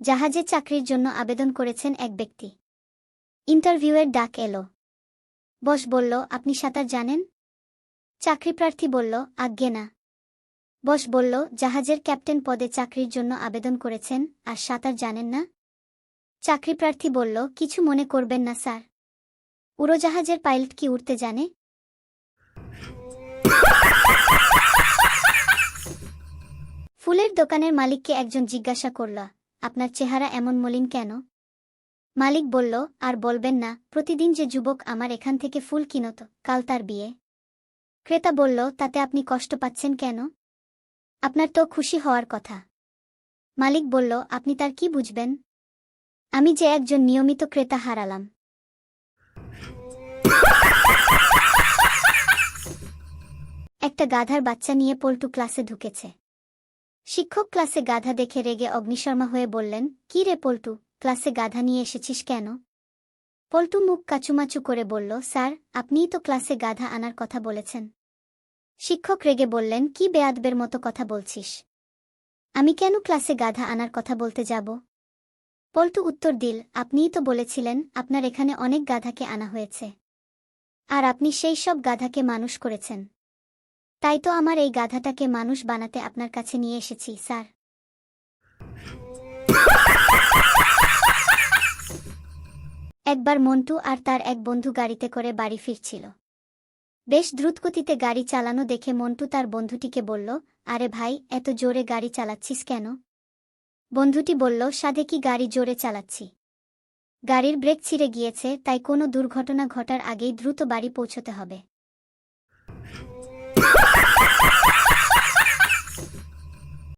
জাহাজে চাকরির জন্য আবেদন করেছেন এক ব্যক্তি। ইন্টারভিউয়ের ডাক এলো। বস বলল, আপনি সাঁতার জানেন? চাকরিপ্রার্থী বলল, আজ্ঞে না। বস বলল, জাহাজের ক্যাপ্টেন পদে চাকরির জন্য আবেদন করেছেন, আর সাঁতার জানেন না? চাকরিপ্রার্থী বলল, কিছু মনে করবেন না, স্যার। উড়োজাহাজের পাইলট কি উড়তে জানে? ফুলের দোকানের মালিককে একজন জিজ্ঞাসা করল আপনার চেহারা এমন মলিন কেন? মালিক বলল, আর বলবেন না, প্রতিদিন যে যুবক আমার এখান থেকে ফুল কিনত, কাল তার বিয়ে। ক্রেতা বলল, তাতে আপনি কষ্ট পাচ্ছেন কেন? আপনার তো খুশি হওয়ার কথা। মালিক বলল, আপনি তার কি বুঝবেন? আমি যে একজন নিয়মিত ক্রেতা হারালাম। একটা গাধার বাচ্চা নিয়ে পল্টু ক্লাসে ঢুকেছে। শিক্ষক ক্লাসে গাধা দেখে রেগে অগ্নিশর্মা হয়ে বললেন, কি রে পল্টু, ক্লাসে গাধা নিয়ে এসেছিস কেন? পল্টু মুখ কাচুমাচু করে বলল, স্যার, আপনিই তো ক্লাসে গাধা আনার কথা বলেছেন। শিক্ষক রেগে বললেন, কি বেয়াদবের মতো কথা বলছিস? আমি কেন ক্লাসে গাধা আনার কথা বলতে যাব? পল্টু উত্তর দিল, আপনিই তো বলেছিলেন, আপনার এখানে অনেক গাধাকে আনা হয়েছে। আর আপনি সেই সব গাধাকে মানুষ করেছেন। তাই তো আমার এই গাধাটাকে মানুষ বানাতে আপনার কাছে নিয়ে এসেছি, স্যার। একবার মন্টু আর তার এক বন্ধু গাড়িতে করে বাড়ি ফিরছিল। বেশ দ্রুতগতিতে গাড়ি চালানো দেখে মন্টু তার বন্ধুটিকে বলল, আরে ভাই, এত জোরে গাড়ি চালাচ্ছিস কেন? বন্ধুটি বলল, সাধে কি গাড়ি জোরে চালাচ্ছি? গাড়ির ব্রেক ছিঁড়ে গিয়েছে, তাই কোনো দুর্ঘটনা ঘটার আগেই দ্রুত বাড়ি পৌঁছতে হবে।